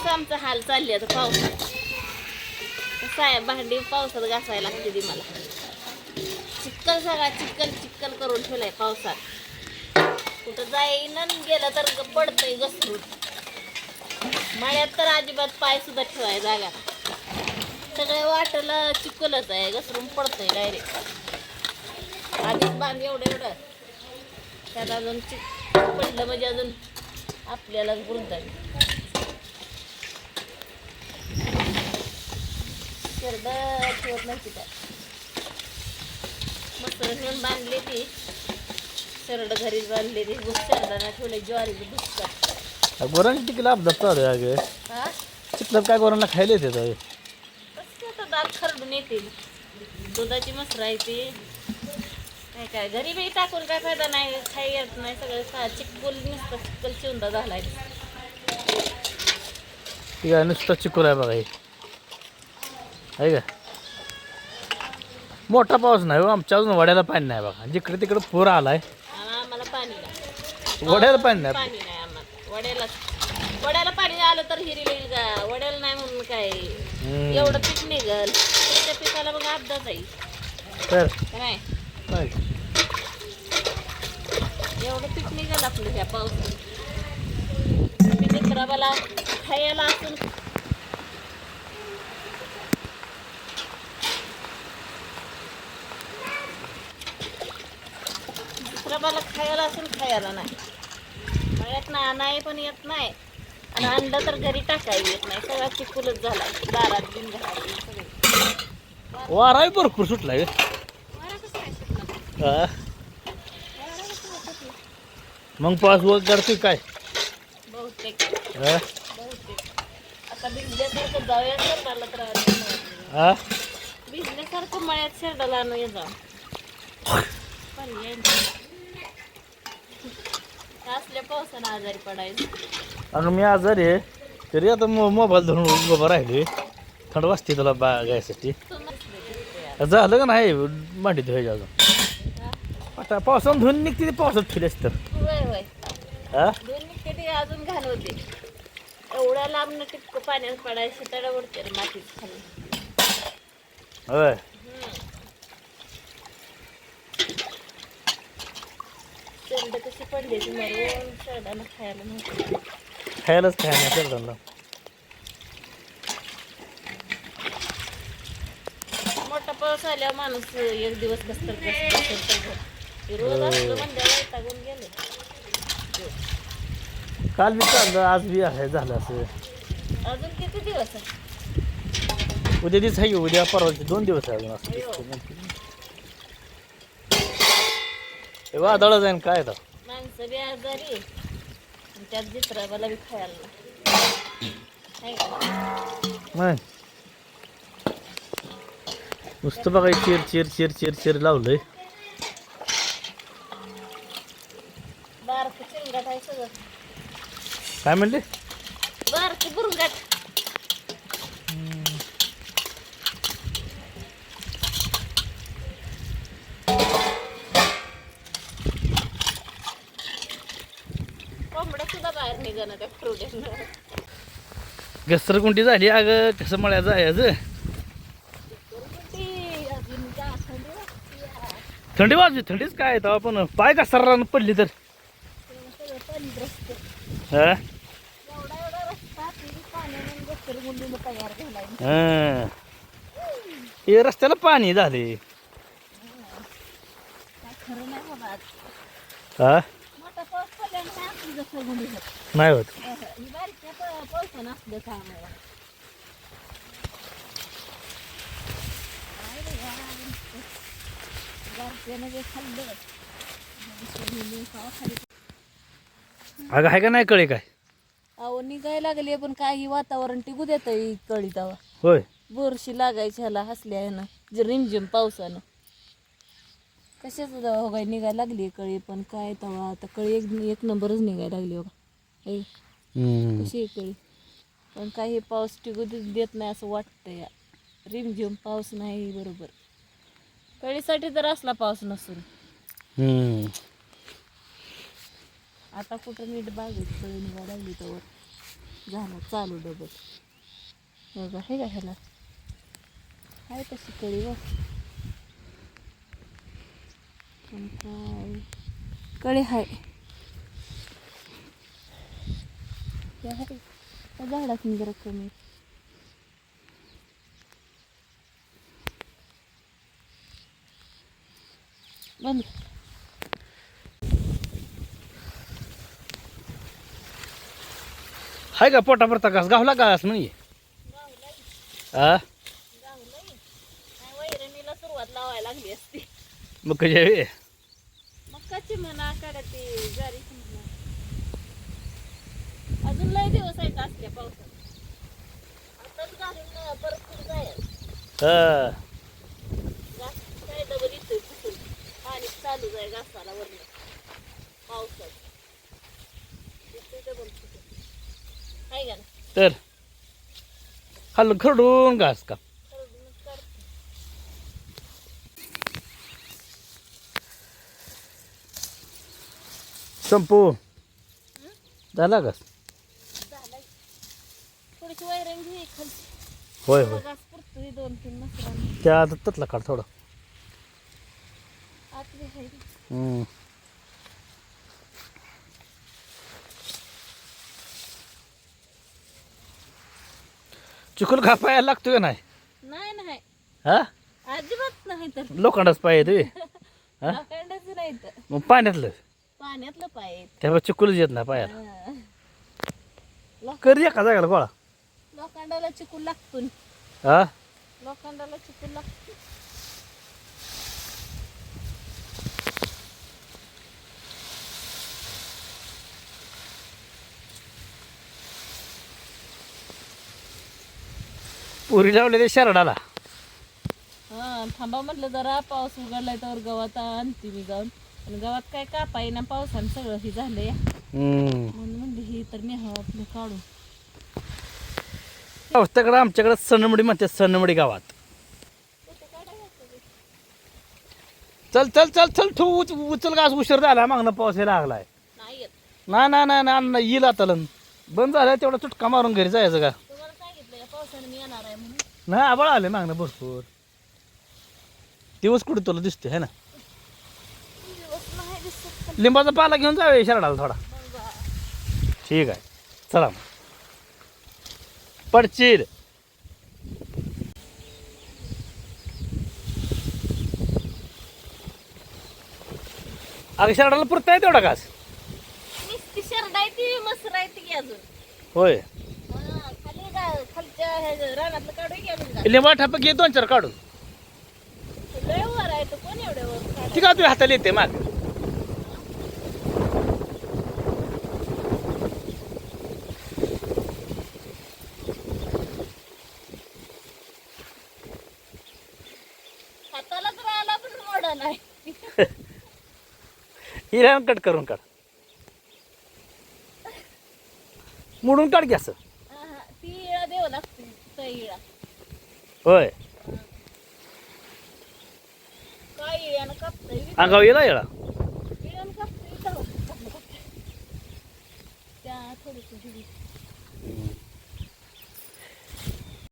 असं आमचा हाल चालले आता पावसात? कसं आहे भांडी पावसात घासायला लागते ती मला. चिक्कल सगळा चिक्कल चिक्कल करून ठेवलाय पावसात. कुठं जाईन आणि गेलं तर पडतंय घसरून. मळ्यात तर अजिबात पाय सुद्धा ठेवाय जागा सगळे वाटेला चिक्कलच आहे घसरून पडतंय डायरेक्ट. आधीच बांध एवढं एवढं. त्यात अजून चिक पडलं म्हणजे अजून आपल्याला गुंताय शेरड ठेवत नाही तिथं. मस्त नेऊन बांधली ती. घरीच बांधली ती. भूस शेरडाना ठेवले ज्वारीची अपघात चालू आहे अगं. काय गोरांना खायला येते आता? दात खरडून येतील? दुधाची मसर आहे ती. काय घरी बी टाकून काय फायदा नाही खाई येत नाही सगळं खा. चिकबुल नुसतं चिकल चिवंदा झालाय. नुसतं चिकूल आहे बघा आहे का? मोठा पाऊस नाही हो आमच्या अजून वड्याला पाणी नाही बघा. जिकडे तिकडे पूर आलाय. आम्हाला पाणी नाही. वड्याला पाणी नाही. पाणी नाही आम्हाला. वड्याला वड्याला पाणी आलं तर येईल का वड्याला नाही म्हणून काय. एवढं पीक निघल. त्या पिकाला मग अपघात जाईल तर. नाही. एवढं पीक निघाल आपलं ह्या पावसात. खराबाला खायला असून खराबाला खायला असून खायला नाही मळ्यात ना नाही पण येत नाही आणि अंड तर घरी टाकायला येत नाही सगळा चिकुलच झाला दारात बिन बिन सगळं वाराही भरपूर सुटला? हा. मग पाऊस वर करतोय काय बहुतेक हा? बहुतेक आता भिजल्यासारखं जाऊया शेरडाला तर मळ्यात. हा? भिजल्यासारखं मळ्यात शेरडाला आणूया जा पर्याय. असल्या पावसानं आजारी पडायचं. आणि मी आजारी आहे तरी आता मो मोबाईल धरून उभं राहिले. थंड वाजते तुला बागायसाठी झालं का नाही? मांडी धुवायची अजून. आता पावसानं धुवून निघते ते पावसात फिरेस तर. हा अजून घाण होते. एवढ्या लांबनं टिपकं पाण्यात पडायचं तडा उडते मातीत खाली. होय. शेरड कशी पडली ती मरून शेरडानं खायला नव्हतं. खायलाच खाय नाही शेरडांना मोठा पाऊस आल्यावर माणूस एक दिवस तर बघ. हे रोज असलं म्हणजे वैतागून गेले. काल बी चाललं आज बी आहे झालं असं. अजून किती दिवस आहे? उद्या दिवस आहे उद्या परवाचे दोन दिवस आहे अजून असं अयो. दिसतं. हे वादळ जाईन काय तर माणसं बी आजारी आणि त्यात जित्राबाला बी खायला नाही. का? नुसतं बघा चिर चिर चिर चिर चिर लावलंय. बारकं चिंगाट आहे सगळं. काय म्हणले? त्या घसरकुंडी झाली अगं कसं मळ्या जायचं ती का थंडी वाजली थंडीच काय तर आपण पाय का सर्रानं पडली तर. हा? ती हा. हे रस्त्याला पाणी झाले. काय नाही होत. नाही होत. ही बारक्या प- पावसानं असलं काम आहे काय रे यार, गारठ्यानं जे खाल्लं घसरगुंडी पावसाळी अगं आहे का नाही कळे काय? अहो निघायला लागली पण काही वातावरण टिकू देत कळी तवा. होय. बोरशी लागायची ह्याला हसल्या ह्यानं जे रिमझिम पावसानं. कशाच हो काय निघायला लागली कळी पण काय तवा? आता कळी एक एक नंबरच निघायला लागली हो का ए कशी आहे कळी? पण काही पाऊस टिकू देत नाही असं वाटतं या रिमझिम पाऊस नाही बरोबर. कळीसाठी तर असला पाऊस नसून. आता कुठं नीट बागेत कळी निघायला लागली तर झाला चालू डबल. बघा हे का ह्याला? आहे तशी कळी बघ. पण काय कळी हाय त्या झाडात जरा कमी बंद. हाय का पोटा भरता घास? गावला का घास म्हणजे आ? वैरणीला सुरुवात लावायला लागली असती. मग आहे? कशी म्हणा ज्वारी म्हणा. अजून लय दिवस आहे का असल्या पावसात. आताच घालून हा. काय डबल फुटून पाणी चालू जाय घासाला पावसात. डबल का तर. खाल्लं खरडून घास का? संपू. झाला थोडीशी घे खाली. होय होय. पुरतोय दोन तीन मसरांनी त्या आता ततला काढ थोडं. हम्म. चिकूल खा पायाला लागतोय का नाही? नाही नाही. हा? अजिबात नाही तर. लोखंडाच पाय तुम्ही हा? नाही तर. मग पाण्यातलं. पाण्यातलं पाय. त्यामुळे चिकूलच येत नाही पायाला. करी एका जागाला गोळा. लोखंडाला चिकून लागतो हा? लोखंडाला चिकून लागतो पुरी लावले ते शरडाला. हा थांबा म्हटलं जरा पाऊस उघडलाय तर गवात आणते मी जाऊन. गवात काय कापाय ना पावसानं सगळं हे झालंय. हम्म. म्हणून म्हणली ही तर नेहा आपलं काढू. अवस्थाकडे आमच्याकडे सनमडी म्हणते सनमडी गावात. चल चल चल चल ठेवू उच उचल गास उशीर झाला मागणं पाऊस यायला लागलाय. नाही येत. नाही नाही नाही नाही अण्णा येईल आता लन. बंद झालं तेवढा चुटका मारून घरी जायचं का? तुम्हाला सांगितलं का पावसानं मी येणार आहे म्हणून. नाही आबाळ आले मागणं भरपूर. दिवस कुठे तुला दिसते है ना? लिंबाचा पाला घेऊन जावे शरडाला थोडा. ठीक आहे. चला मग. पडचिल अगं शरडाला पुरता आहे तेवढा घास अजून. होय. लिंबा ठाप घे दोन चार काढून. तो का तुझ्या हाताला येते माग हाताला तर आला पण मोडा नाही हिरा कट करून काढ. मोडून काढ की असं. ती इळा लागते इळा. होय. काय इळ्यानं कापताय? अंगावर येला येळा